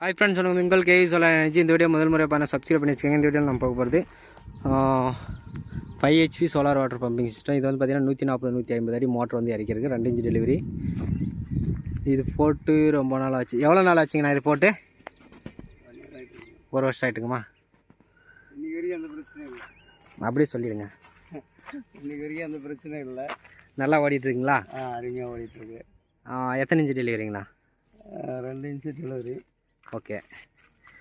Hi friends வணக்கம் உங்கள் K சொல்ல நினச்சி இந்த வீடியோ முதல் முறையாக பண்ண சப்ஸ்கிரைப் பண்ணி வச்சுக்கோங்க. இந்த வீடியோ நம்ம பார்க்க போகிறது five HP solar water pumping system இது வந்து பார்த்தீங்கன்னா நூற்றி நாற்பது நூற்றி ஐம்பது அடி மோட்டர் வந்து இறக்கிருக்கு ரெண்டு இன்ச்சு டெலிவரி இது போட்டு ரொம்ப நாள் ஆச்சு. எவ்வளோ நாள் ஆச்சுங்கண்ணா இது போட்டு? ஒரு வருஷம் ஆகிட்டுங்கம்மா அப்படியே சொல்லிடுங்க. இன்னைக்கு வரைக்கும் அந்த பிரச்சனை இல்லை. நல்லா ஓடிட்டு இருக்குங்களா ஆ அருமையாக ஓடிட்டு இருக்கு ஆ, எத்தனை இன்ச்சு டெலிவரிங்கண்ணா ஆ, ரெண்டு இன்ச்சு டெலிவரி ஓகே.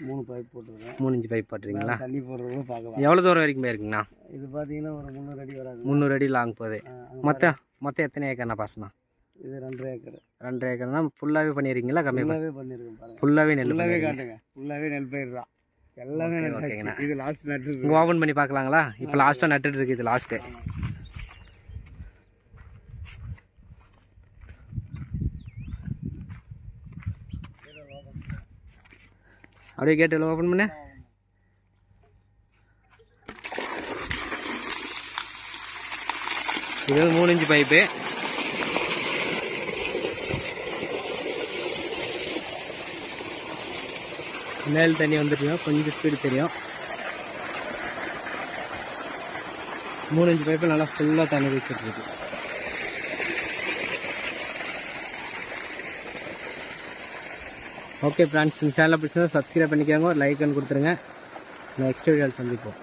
மூணு பைப் போட்டிருக்கேன். மூணு இன்ச்சு பைப் போட்டுறீங்களா தண்ணி போடுறதும் பார்க்கலாம். எவ்வளோ தூரம் வரைக்கும் போயிருக்குங்கண்ணா? இது பார்த்தீங்கன்னா ஒரு முந்நூறு அடி வராது. முந்நூறு அடி லாங் போகுது. மொத்தம் மொத்தம் எத்தனை ஏக்கர்ண்ணா பாசனம் இது ரெண்டரை ஏக்கர். ரெண்டு ஏக்கர்னா ஃபுல்லாகவே பண்ணிடுறீங்களா கம்மி ஃபுல்லாகவே பண்ணியிருக்கேன் பாருங்க. ஃபுல்லாகவே நெல் ஃபுல்லாகவே காட்டுங்க. ஃபுல்லாகவே நெல் பயிர் தான். எல்லாமே நெல் ஓகேங்கண்ணா. இது லாஸ்ட் நட்டு ஓப்பன் பண்ணி பார்க்கலாங்களா? இப்போ லாஸ்ட்டாக நட்டுட்டு இருக்கு இது லாஸ்ட்டு அப்படியே கேட்டு ஓப்பன் பண்ணு. இது வந்து மூணு இன்ச்சு பைப்பு மேல் தண்ணி வந்துருக்கோம் கொஞ்சம் ஸ்பீடு தெரியும். மூணு இன்ச்சு பைப்பு நல்லா ஃபுல்லாக தண்ணி வச்சுட்டு இருக்கு. ஓகே ஃப்ரெண்ட்ஸ் இந்த சேனலை பிடிச்சா சப்ஸ்கிரைப் பண்ணிக்கோங்க. ஒரு லைக் கொடுத்துருங்க. நெக்ஸ்ட் வீடியோவில் சந்திப்போம்.